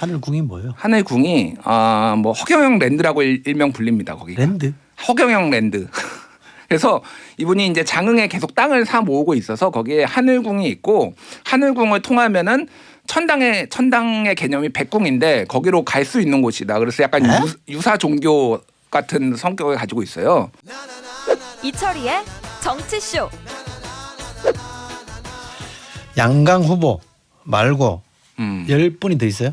하늘궁이 뭐예요? 하늘궁이 아뭐 허경영 랜드라고 일, 일명 불립니다. 거기. 랜드. 허경영 랜드. 그래서 이분이 이제 장흥에 계속 땅을 사 모으고 있어서 거기에 하늘궁이 있고 하늘궁을 통하면은 천당의 천당의 개념이 백궁인데 거기로 갈 수 있는 곳이다. 그래서 약간 에? 유, 유사 종교 같은 성격을 가지고 있어요. 이철이의 정치쇼. 양강 후보 말고 음. 열 분이 더 있어요?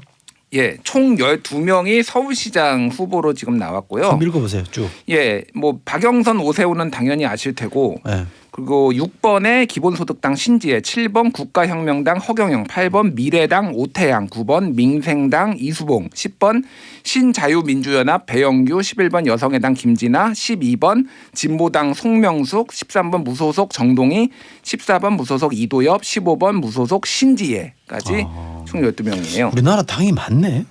예, 총 12명이 서울시장 후보로 지금 나왔고요. 한번 읽어보세요 쭉. 예, 뭐 박영선 오세훈은 당연히 아실 테고 예. 그리고 6번에 기본소득당 신지혜, 7번 국가혁명당 허경영, 8번 미래당 오태양, 9번 민생당 이수봉, 10번 신자유민주연합 배영규, 11번 여성의당 김진아, 12번 진보당 송명숙, 13번 무소속 정동희, 14번 무소속 이도엽, 15번 무소속 신지혜까지 아. 총 12명이에요. 우리나라 당이 많네.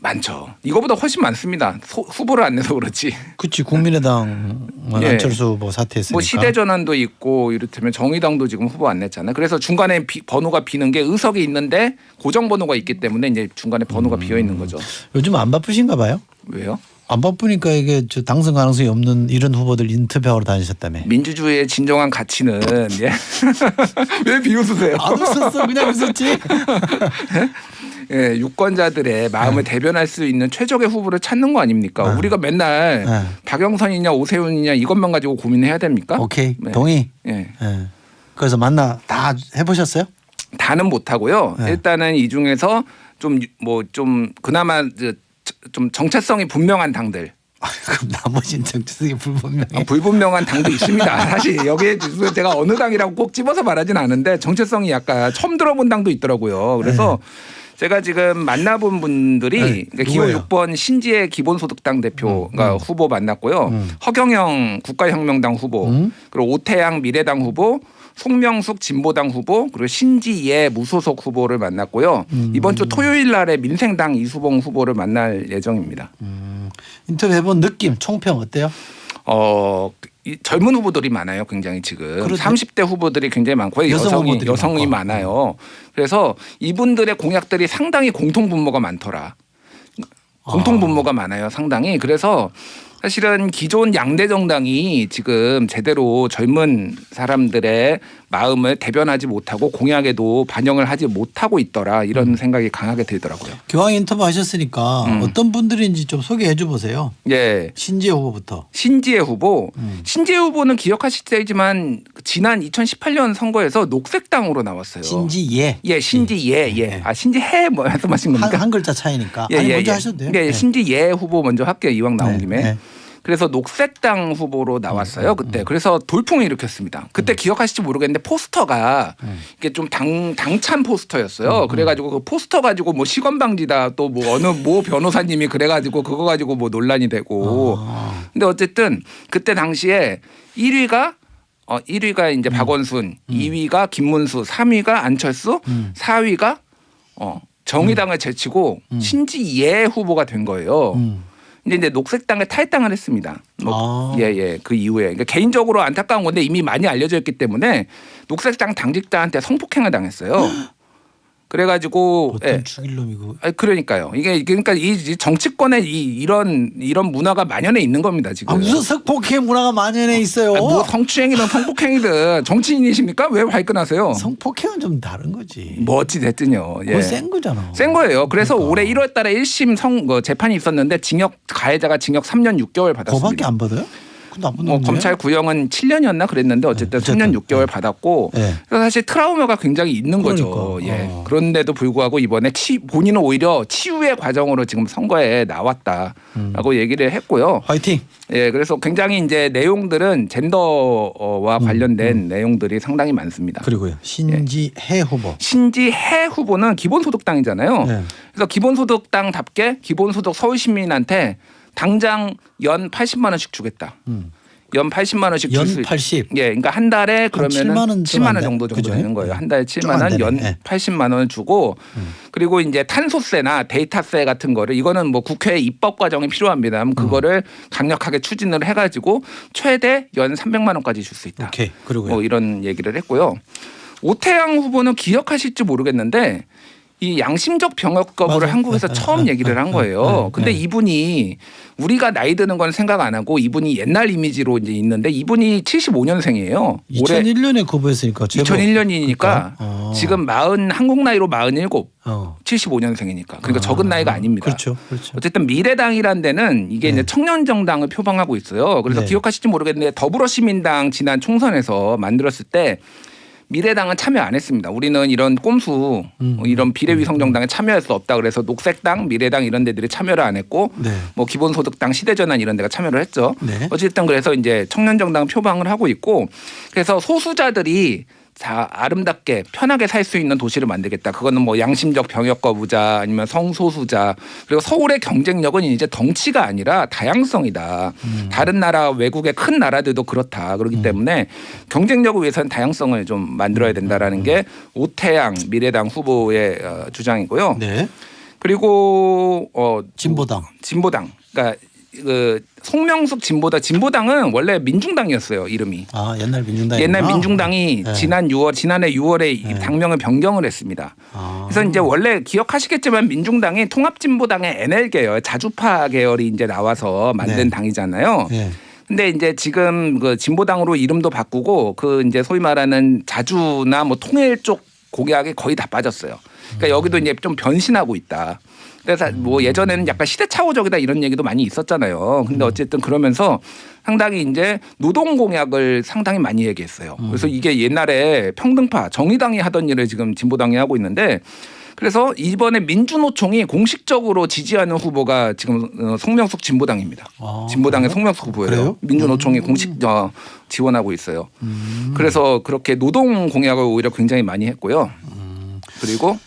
많죠. 이거보다 훨씬 많습니다. 소- 후보를 안 내서 그렇지. 그치 국민의당 뭐 예. 안철수 후보 사퇴했으니까. 뭐 시대 전환도 있고 이를테면 정의당도 지금 후보 안 냈잖아요. 그래서 중간에 비- 번호가 비는 게 의석이 있는데 고정 번호가 있기 때문에 이제 중간에 번호가 음. 비어 있는 거죠. 요즘 안 바쁘신가 봐요? 왜요? 안 바쁘니까 이게 저 당선 가능성이 없는 이런 후보들 인터뷰하러 다니셨다며. 민주주의의 진정한 가치는 예. 왜 비웃으세요? 안 웃었어 그냥 웃었지. 예, 유권자들의 마음을 대변할 수 있는 최적의 후보를 찾는 거 아닙니까? 네. 우리가 맨날 네. 박영선이냐 오세훈이냐 이것만 가지고 고민해야 됩니까? 오케이 네. 동의. 예. 예. 그래서 만나 다 해보셨어요? 다는 못 하고요. 네. 일단은 이 중에서 좀 뭐좀 그나마 저- 좀 정체성이 분명한 당들 아, 그럼 나머지는 정치성이 불분명해. 아, 불분명한 당도 있습니다. 사실 여기에 제가 어느 당이라고 꼭 집어서 말하진 않은데 정체성이 약간 처음 들어본 당도 있더라고요. 그래서 제가 지금 만나본 분들이 네, 그러니까 기호 누구예요? 6번 신지혜 기본소득당 대표가 음, 음. 후보 만났고요. 음. 허경영 국가혁명당 후보 음? 그리고 오태양 미래당 후보 송명숙 진보당 후보 그리고 신지예 무소속 후보를 만났고요. 음. 이번 주 토요일 날에 민생당 이수봉 후보를 만날 예정입니다. 음, 인터뷰 해본 느낌 총평 어때요? 어, 이 젊은 후보들이 많아요. 굉장히 지금 그렇죠. 30대 후보들이 굉장히. 여성 여성이 여성이 많고. 많아요. 그래서 이분들의 공약들이 상당히 공통 분모가 많더라. 공통 아. 분모가 많아요. 상당히. 그래서 사실은 기존 양대 정당이 지금 제대로 젊은 사람들의 마음을 대변하지 못하고 공약에도 반영을 하지 못하고 있더라 음. 이런 생각이 강하게 들더라고요. 교황 인터뷰 하셨으니까 음. 어떤 분들인지 좀 소개해 줘 보세요. 예. 신지혜 후보부터. 신지혜 후보, 음. 신지혜 후보는 기억하실 테지만 지난 2018년 선거에서 녹색당으로 나왔어요. 신지예. 예, 신지예, 예. 예. 아 신지해 뭐 말씀하신 한, 겁니까? 한 글자 차이니까. 예, 아니 예, 먼저 예. 하셔도 돼요. 예, 예. 신지예 후보 먼저 할게요. 이왕 나온 네, 김에. 네. 그래서 녹색당 후보로 나왔어요. 그때. 그래서 돌풍을 일으켰습니다. 그때 기억하실지 모르겠는데 포스터가 음. 이게 좀 당 당찬 포스터였어요. 그래가지고 그 포스터 가지고 뭐 시건 방지다 또 뭐 어느 모 변호사님이 그래가지고 그거 가지고 뭐 논란이 되고. 아, 근데 어쨌든 그때 당시에 1위가 어 1위가 이제 박원순, 2위가 김문수, 3위가 안철수, 음. 4위가 어 정의당을 제치고 음. 신지예 후보가 된 거예요. 음. 이제 녹색당에 탈당을 했습니다. 아. 예 예 그 이후에 그러니까 개인적으로 안타까운 건데 이미 많이 알려져 있기 때문에 녹색당 당직자한테 성폭행을 당했어요. 그래가지고 어떤 예. 죽일 놈이고. 아 그러니까요. 이게 그러니까 이 정치권에 이 이런 이런 문화가 만연해 있는 겁니다 지금. 아 무슨 성폭행 문화가 만연해 있어요. 아, 뭐 성추행이든 성폭행이든 정치인이십니까? 왜 발끈하세요? 성폭행은 좀 다른 거지. 뭐 어찌 됐든요. 예. 센 거잖아. 센 거예요. 그래서 그러니까. 올해 1월달에 1심 성 어, 재판이 있었는데 징역 가해자가 징역 3년 6개월 그거밖에 받았습니다. 안 받아요? 그 나쁜 뭐 놈이네. 검찰 구형은 7년이었나 그랬는데 어쨌든 네, 3년 어쨌든. 6개월 네. 받았고 네. 그래서 사실 트라우마가 굉장히 있는 거죠. 그러니까. 예. 어. 그런데도 불구하고 이번에 치, 본인은 오히려 치유의 과정으로 지금 선거에 나왔다라고 얘기를 했고요. 화이팅. 예, 그래서 굉장히 이제 내용들은 젠더와 음, 관련된 내용들이 상당히 많습니다. 그리고요. 신지혜 후보. 신지해 후보는 기본소득당이잖아요. 네. 그래서 기본소득당답게 기본소득 서울시민한테 당장 연 80만 원씩 주겠다. 음. 연 80만 원씩 줄수연 80. 예, 그러니까 한 달에 그러면은 7만 원좀 7만 안원 돼. 정도 정도? 되는 거예요. 한 달에 좀안 7만 원. 연 예. 80만 원을 주고 음. 그리고 이제 탄소세나 데이터세 같은 거를 이거는 뭐 국회 입법 과정이 필요합니다. 음. 그럼 그거를 강력하게 추진을 해가지고 최대 연 300만 원까지 줄 수 있다. 오케이. 그리고요. 뭐 이런 얘기를 했고요. 오태양 후보는 기억하실지 모르겠는데 이 양심적 병역 거부를 맞아. 한국에서 네, 처음 네, 얘기를 네, 한 네, 거예요. 네, 근데 네. 이분이 우리가 나이 드는 건 생각 안 하고 이분이 옛날 이미지로 이제 있는데 이분이 75년생이에요. 올해 2001년에 거부했으니까 제법 2001년이니까 그러니까. 어. 지금 40 한국 나이로 47, 어. 75년생이니까 그러니까 아, 적은 나이가 아닙니다. 그렇죠. 그렇죠. 어쨌든 미래당이라는 데는 이게 네. 이제 청년 정당을 표방하고 있어요. 그래서 네. 기억하실지 모르겠는데 더불어시민당 지난 총선에서 만들었을 때 미래당은 참여 안 했습니다. 우리는 이런 꼼수 음, 뭐 이런 비례위 성정당에 참여할 수 없다. 그래서 녹색당, 미래당 이런 데들이 참여를 안 했고 네. 뭐 기본소득당, 시대전환 이런 데가 참여를 했죠. 네. 어쨌든 그래서 이제 청년정당 표방을 하고 있고 그래서 소수자들이 다 아름답게 편하게 살 수 있는 도시를 만들겠다. 그거는 뭐 양심적 병역 거부자 아니면 성소수자 그리고 서울의 경쟁력은 이제 덩치가 아니라 다양성이다. 음. 다른 나라 외국의 큰 나라들도 그렇다. 그렇기 때문에 경쟁력을 위해서는 다양성을 좀 만들어야 된다라는 게 오태양 미래당 후보의 어, 주장이고요. 네. 그리고 어 진보당. 진보당. 그러니까 그 송명숙 진보당 진보당은 원래 민중당이었어요 이름이. 아 옛날 민중당. 옛날 민중당이 네. 지난 6월 지난해 6월에 네. 당명을 변경을 했습니다. 아. 그래서 이제 원래 기억하시겠지만 민중당이 통합진보당의 NL 계열 자주파 계열이 이제 나와서 만든 네. 당이잖아요. 예. 근데 이제 지금 그 진보당으로 이름도 바꾸고 그 이제 소위 말하는 자주나 뭐 통일 쪽 공약이 거의 다 빠졌어요. 그러니까 여기도 이제 좀 변신하고 있다. 그래서 뭐 예전에는 약간 시대착오적이다 이런 얘기도 많이 있었잖아요. 근데 어쨌든 그러면서 상당히 이제 노동 공약을 상당히 많이 얘기했어요. 그래서 이게 옛날에 평등파 정의당이 하던 일을 지금 진보당이 하고 있는데 그래서 이번에 민주노총이 공식적으로 지지하는 후보가 지금 어, 송명숙 진보당입니다. 아, 진보당의 그래요? 송명숙 후보예요. 그래요? 민주노총이 공식 어, 지원하고 있어요. 음. 그래서 그렇게 노동 공약을 오히려 굉장히 많이 했고요. 음. 그리고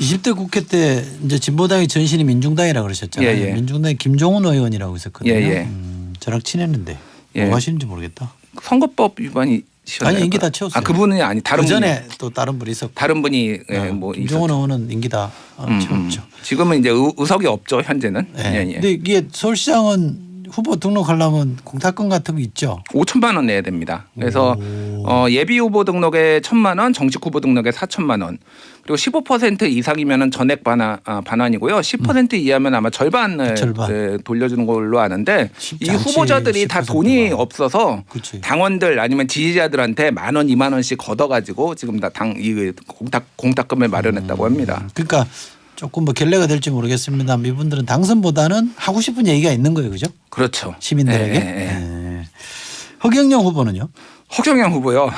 20대 국회 때 이제 진보당의 전신이 민중당이라고 그러셨잖아요. 예, 예. 민중당의 김종훈 의원이라고 있었거든요. 예, 예. 음, 저랑 친했는데 예. 뭐 하시는지 모르겠다. 선거법 위반이 아니, 임기 다 채웠어요. 아 그분이 아니 다른 그 전에 또 다른 분이 있었고. 다른 분이 예, 어, 뭐 있었- 의원은 임기 다 어, 음, 음. 채웠죠. 지금은 이제 의, 의석이 없죠 현재는. 예. 예, 예. 근데 이게 서울시장은 후보 등록하려면 공탁금 같은 거 있죠. 5천만 원 내야 됩니다. 그래서 오. 어, 예비 후보 등록에 천만 원, 정식 후보 등록에 4천만 원. 그리고 15% 이상이면은 전액 반환, 아, 반환이고요. 10% 이하면 아마 절반을 절반. 네, 돌려주는 걸로 아는데 쉽지 이 않지, 후보자들이 다 10% 가. 돈이 없어서 그치. 당원들 아니면 지지자들한테 만 원, 이만 원씩 걷어가지고 지금 다 당 이 공탁 공탁금을 마련했다고 합니다. 그러니까 조금 뭐 결례가 될지 모르겠습니다. 이분들은 당선보다는 하고 싶은 얘기가 있는 거예요, 그죠? 그렇죠. 시민들에게. 예, 예, 예. 예. 허경영 후보는요? 허경영 후보요.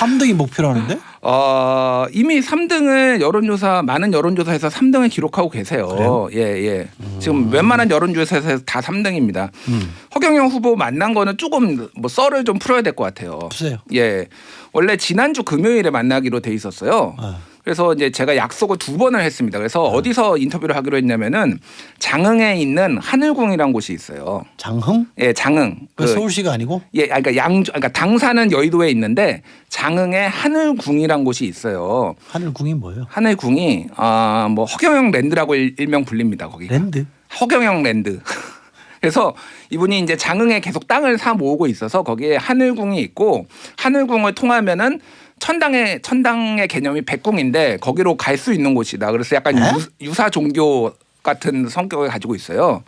3등이 목표라는데? 어, 이미 3등을 여론조사 많은 여론조사에서 3등을 기록하고 계세요. 예, 예. 지금 웬만한 여론조사에서 다 3등입니다. 음. 허경영 후보 만난 거는 조금 뭐 썰을 좀 풀어야 될 것 같아요. 없어요. 예. 원래 지난주 금요일에 만나기로 돼 있었어요. 어. 그래서 이제 제가 약속을 두 번을 했습니다. 그래서 어디서 인터뷰를 하기로 했냐면은 장흥에 있는 하늘궁이라는 곳이 있어요. 장흥? 예, 장흥. 그 서울시가 아니고? 예, 아, 그러니까 양주, 그러니까 당사는 여의도에 있는데 장흥에 하늘궁이란 곳이 있어요. 하늘궁이 뭐예요? 하늘궁이 아뭐 허경영 랜드라고 일- 일명 불립니다. 거기. 랜드? 허경영 랜드. 그래서 이분이 이제 장흥에 계속 땅을 사 모으고 있어서 거기에 하늘궁이 있고 하늘궁을 통하면은 천당의 천당의 개념이 백궁인데 거기로 갈 수 있는 곳이다. 그래서 약간 에? 유, 사 종교 같은 성격을 가지고 있어요.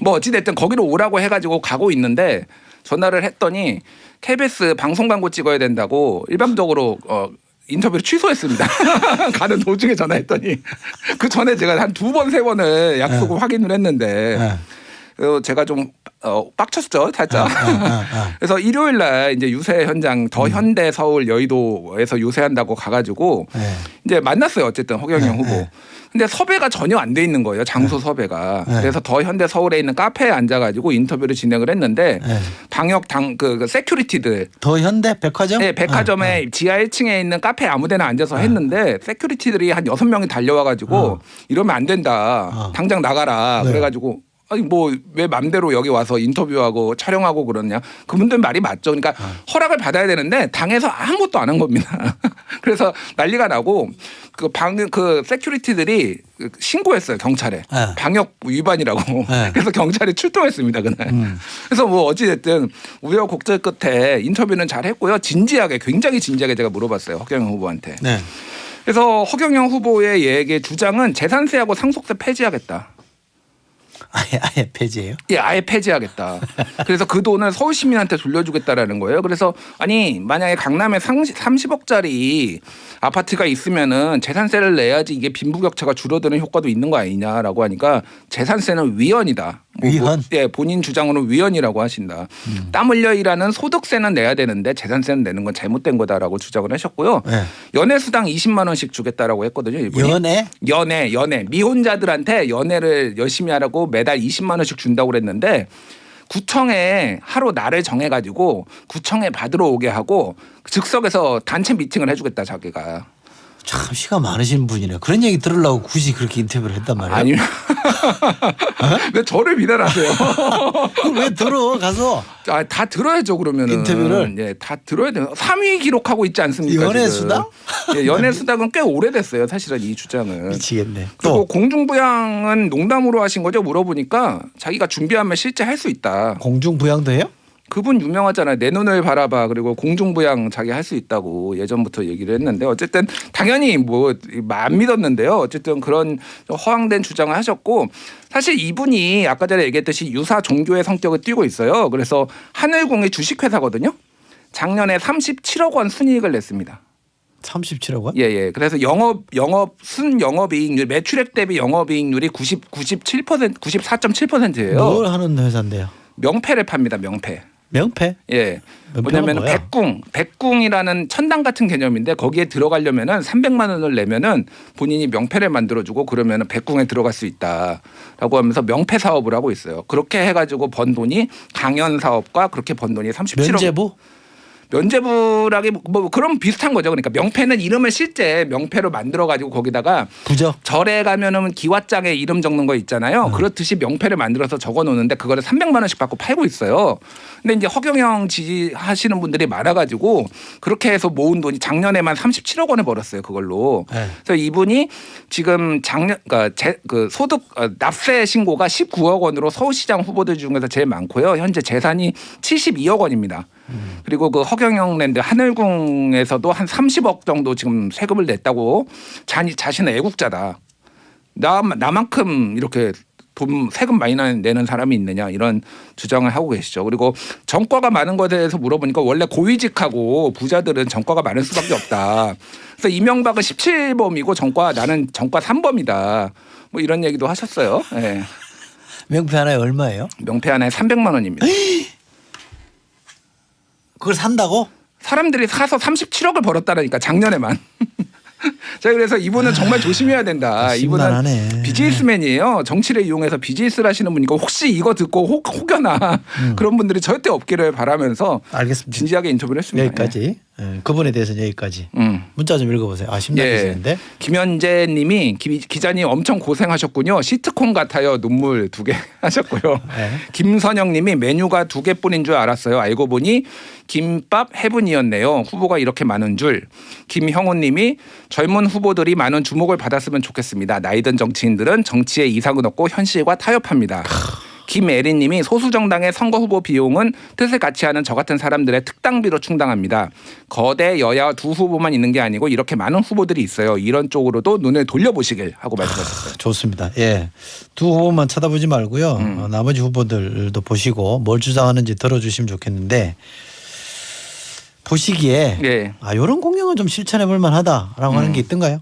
뭐 어찌 됐든 거기로 오라고 해가지고 가고 있는데 전화를 했더니 KBS 방송 광고 찍어야 된다고 일방적으로 어. 인터뷰를 취소했습니다. 가는 도중에 전화했더니 그 전에 제가 한 두 번 세 번을 약속을 확인을 했는데 예. 어, 제가 좀 어, 빡쳤죠 살짝. 아, 아, 아. 그래서 일요일 날 이제 유세 현장 더 현대 서울 여의도에서 유세한다고 가가지고 예. 이제 만났어요 어쨌든 허경영 네, 후보. 네. 근데 섭외가 전혀 안 돼 있는 거예요 장소 섭외가. 네. 그래서 더 현대 서울에 있는 카페에 앉아가지고 인터뷰를 진행을 했는데 예. 방역 당그 그 세큐리티들 더 현대 백화점? 네, 백화점에 지하 1층에 있는 카페 아무데나 앉아서 했는데 세큐리티들이 한 여섯 명이 달려와가지고 어. 이러면 안 된다. 어. 당장 나가라. 네. 그래가지고 아니 뭐 왜 맘대로 여기 와서 인터뷰하고 촬영하고 그러냐. 그분들 말이 맞죠. 그러니까 어. 허락을 받아야 되는데 당에서 아무것도 안 한 겁니다. 그래서 난리가 나고 그 방그 세큐리티들이 그 신고했어요 경찰에 네. 방역 위반이라고. 네. 그래서 경찰이 출동했습니다 그날. 음. 그래서 뭐 어찌됐든 우여곡절 끝에 인터뷰는 잘 했고요. 진지하게 굉장히 진지하게 제가 물어봤어요. 허경영 후보한테. 네. 그래서 허경영 후보의 얘기 주장은 재산세하고 상속세 폐지하겠다. 아예 아예 폐지예요. 예, 아예 폐지하겠다. 그래서 그 돈을 서울 시민한테 돌려주겠다라는 거예요. 그래서 아니 만약에 강남에 30억짜리 아파트가 있으면은 재산세를 내야지 이게 빈부격차가 줄어드는 효과도 있는 거 아니냐라고 하니까 재산세는 위헌이다. 뭐, 위헌? 뭐, 예, 본인 주장으로는 위헌이라고 하신다. 땀 흘려 일하는 소득세는 내야 되는데 재산세는 내는 건 잘못된 거다라고 주장을 하셨고요. 네. 연애 수당 20만 원씩 주겠다라고 했거든요. 이분이. 연애 연애, 연애. 미혼자들한테 연애를 열심히 하라고 매달 20만 원씩 준다고 그랬는데 구청에 하루 날을 정해가지고 구청에 받으러 오게 하고 즉석에서 단체 미팅을 해주겠다 자기가. 참 시간 많으신 분이네. 그런 얘기 들으려고 굳이 그렇게 인터뷰를 했단 말이에요. 아니면 왜 저를 비난하세요? 그걸 왜 들어 가서 아, 다 들어야죠 그러면은 인터뷰를? 예, 다 들어야 돼요. 3위 기록하고 있지 않습니까? 연애 지금? 수당? 예, 연애 수당은 꽤 오래됐어요. 사실은 이 주장은. 미치겠네. 그리고 또 공중부양은 농담으로 하신 거죠? 물어보니까 자기가 준비하면 실제 할 수 있다. 공중 부양도 해요? 그분 유명하잖아요. 내 눈을 바라봐. 그리고 공중부양 자기 할 수 있다고 예전부터 얘기를 했는데 어쨌든 당연히 뭐 안 믿었는데요. 어쨌든 그런 허황된 주장을 하셨고 사실 이분이 아까 전에 얘기했듯이 유사 종교의 성격을 띠고 있어요. 그래서 하늘공의 주식회사거든요. 작년에 37억 원 순이익을 냈습니다. 37억 원? 예, 예. 그래서 영업 영업 순 영업 이익률 매출액 대비 영업 이익률이 90 97% 94.7%예요. 뭘 하는 회사인데요? 명패를 팝니다. 명패. 명패? 예. 뭐냐면 뭐야? 백궁, 백궁이라는 천당 같은 개념인데 거기에 들어가려면은 300만 원을 내면은 본인이 명패를 만들어주고 그러면은 백궁에 들어갈 수 있다라고 하면서 명패 사업을 하고 있어요. 그렇게 해가지고 번 돈이 강연 사업과 그렇게 번 돈이 37억. 면제부? 면제부라기 뭐 그런 비슷한 거죠. 그러니까 명패는 이름을 실제 명패로 만들어 가지고 거기다가 부적? 절에 가면은 기와장에 이름 적는 거 있잖아요. 그렇듯이 명패를 만들어서 적어 놓는데 그거를 300만 원씩 받고 팔고 있어요. 근데 이제 허경영 지지하시는 분들이 많아 가지고 그렇게 해서 모은 돈이 작년에만 37억 원을 벌었어요. 그걸로. 네. 그래서 이분이 지금 작년 그러니까 제, 그 소득 어, 납세 신고가 19억 원으로 서울시장 후보들 중에서 제일 많고요. 현재 재산이 72억 원입니다. 그리고 그 허경영 랜드 하늘궁에서도 한 30억 정도 지금 세금을 냈다고 자니 자신은 애국자다. 나 나만큼 이렇게 돈 세금 많이 나- 내는 사람이 있느냐 이런 주장을 하고 계시죠. 그리고 전과가 많은 것에 대해서 물어보니까 원래 고위직하고 부자들은 전과가 많을 수밖에 없다. 그래서 이명박은 17범이고 전과 나는 전과 3범이다. 뭐 이런 얘기도 하셨어요. 예. 명패 하나에 얼마예요? 명패 하나에 300만 원입니다. 그걸 산다고? 사람들이 사서 37억을 벌었다라니까 작년에만. 자 그래서 이분은 정말 조심해야 된다. 이분은 심란하네. 비즈니스맨이에요. 정치를 이용해서 비즈니스를 하시는 분이고 혹시 이거 듣고 혹, 혹여나 그런 분들이 절대 없기를 바라면서 알겠습니다. 진지하게 인터뷰를 했습니다. 여기까지. 예, 그분에 대해서 는 여기까지. 예. 음. 문자 좀 읽어보세요. 아 심각해지는데. 예. 김현재 님이 기, 기자님 엄청 고생하셨군요. 시트콤 같아요. 눈물 두 개 하셨고요. 네. 김선영 님이 메뉴가 두 개뿐인 줄 알았어요. 알고 보니 김밥 해분이었네요. 후보가 이렇게 많은 줄. 김형훈 님이 젊은 후보들이 많은 주목을 받았으면 좋겠습니다. 나이든 정치인들은 정치에 이상은 없고 현실과 타협합니다. 김애린 님이 소수 정당의 선거 후보 비용은 뜻을 같이 하는 저 같은 사람들의 특당비로 충당합니다. 거대 여야 두 후보만 있는 게 아니고 이렇게 많은 후보들이 있어요. 이런 쪽으로도 눈을 돌려보시길 하고 말씀하셨어요. 좋습니다. 예. 두 후보만 쳐다보지 말고요. 음. 어, 나머지 후보들도 보시고 뭘 주장하는지 들어주시면 좋겠는데 보시기에 예. 아 이런 공약은 좀 실천해 볼 만하다라고 하는 게 있던가요?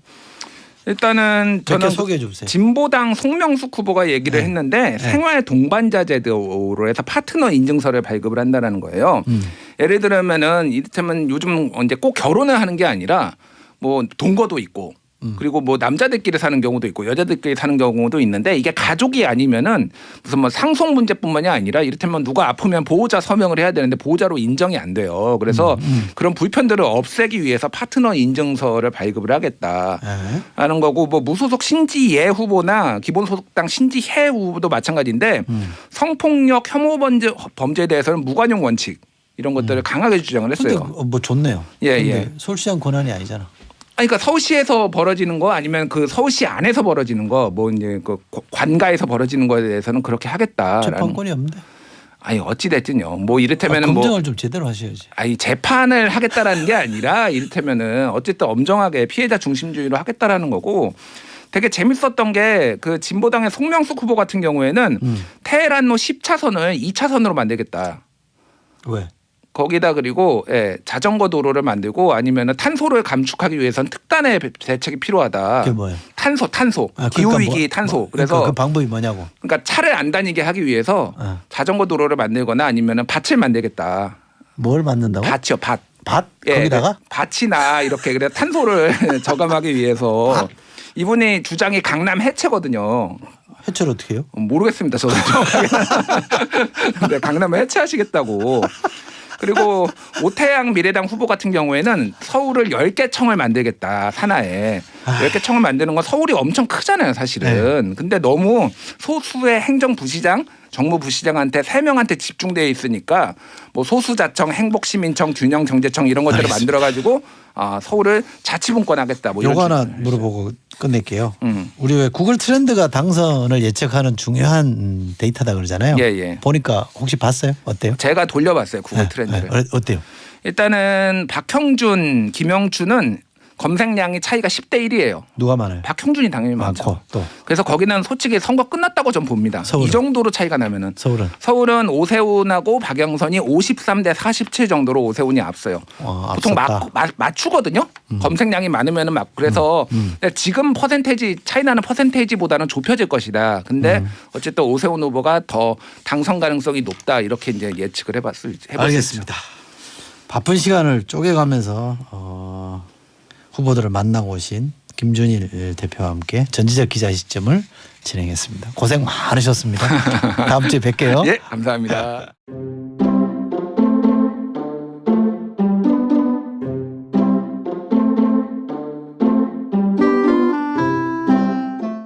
일단은 저는 소개해 주세요. 진보당 송명숙 후보가 얘기를 네. 했는데 생활 동반자 제도로 해서 파트너 인증서를 발급을 한다는 거예요. 음. 예를 들면은 이를테면 요즘 이제 꼭 결혼을 하는 게 아니라 뭐 동거도 있고 음. 그리고 뭐 남자들끼리 사는 경우도 있고 여자들끼리 사는 경우도 있는데 이게 가족이 아니면은 무슨 뭐 상속 문제뿐만이 아니라 이를테면 누가 아프면 보호자 서명을 해야 되는데 보호자로 인정이 안 돼요. 그래서 음, 그런 불편들을 없애기 위해서 파트너 인증서를 발급을 하겠다. 예. 하는 거고 뭐 무소속 신지예 후보나 기본소득당 신지혜 후보도 마찬가지인데 음. 성폭력 혐오 범죄 범죄에 대해서는 무관용 원칙 이런 것들을 강하게 주장을 근데 했어요. 그- 뭐 좋네요. 예, 근데 예. 서울시장 권한이 아니잖아. 아니, 그러니까 서울시에서 벌어지는 거 아니면 그 서울시 안에서 벌어지는 거 뭐 이제 그 관가에서 벌어지는 거에 대해서는 그렇게 하겠다라는 재판권이 없는데. 아니 어찌 됐든요. 뭐 아, 이를테면은 뭐 검증을 좀 제대로 하셔야지. 아니 재판을 하겠다라는 게 아니라 이를테면은 어쨌든 엄정하게 피해자 중심주의로 하겠다라는 거고 되게 재밌었던 게 그 진보당의 송명숙 후보 같은 경우에는 음. 테헤란로 10차선을 2차선으로 만들겠다. 왜? 거기다 그리고 예, 자전거 도로를 만들고 아니면은 탄소를 감축하기 위해선 특단의 배- 대책이 필요하다. 그게 뭐예요? 탄소, 탄소, 아, 기후 그러니까 위기 뭐- 탄소. 뭐, 그래서 그러니까 그 방법이 뭐냐고. 그러니까 차를 안 다니게 하기 위해서 어. 자전거 도로를 만들거나 아니면은 밭을 만들겠다. 뭘 만든다고? 밭이요, 밭. 밭? 예, 거기다가? 그 밭이나 이렇게 그래 탄소를 저감하기 위해서 이분이 주장이 강남 해체거든요. 해체를 어떻게 해요? 모르겠습니다. 저도 정확하게. 근데 강남을 해체하시겠다고. 그리고 오태양 미래당 후보 같은 경우에는 서울을 10개 청을 만들겠다 산하에 아. 10개 청을 만드는 건 서울이 엄청 크잖아요 사실은 네. 근데 너무 소수의 행정부시장 정무 부시장한테 세 명한테 집중되어 있으니까 뭐 소수자청 행복시민청 균형경제청 이런 것들을 알겠습니다. 만들어 가지고 아 서울을 자치분권하겠다 뭐 이런 요거 하나 식으로. 물어보고 끝낼게요. 음. 우리 왜 구글 트렌드가 당선을 예측하는 중요한 음, 데이터다 그러잖아요. 예, 예. 보니까 혹시 봤어요? 어때요? 제가 돌려봤어요 구글 네, 트렌드를 네. 어- 어때요? 일단은 박형준, 김영춘은 검색량이 차이가 10대 1이에요. 누가 많아요? 박형준이 당연히 많죠. 많고 또 그래서 거기는 솔직히 선거 끝났다고 전 봅니다. 서울은? 이 정도로 차이가 나면은 서울은 서울은 오세훈하고 박영선이 53대 47 정도로 오세훈이 앞서요. 어, 보통 앞섰다. 맞, 맞, 맞추거든요. 검색량이 많으면은 막 그래서 음. 근데 지금 퍼센테이지 차이 나는 퍼센테이지보다는 좁혀질 것이다. 근데 음. 어쨌든 오세훈 후보가 더 당선 가능성이 높다 이렇게 이제 예측을 해봤을 해볼 수 있죠. 알겠습니다. 바쁜 시간을 쪼개가면서 어, 후보들을 만나고 오신 김준일 대표와 함께 전지적 기자 시점을 진행했습니다. 고생 많으셨습니다. 다음 주에 뵐게요. 예, 감사합니다.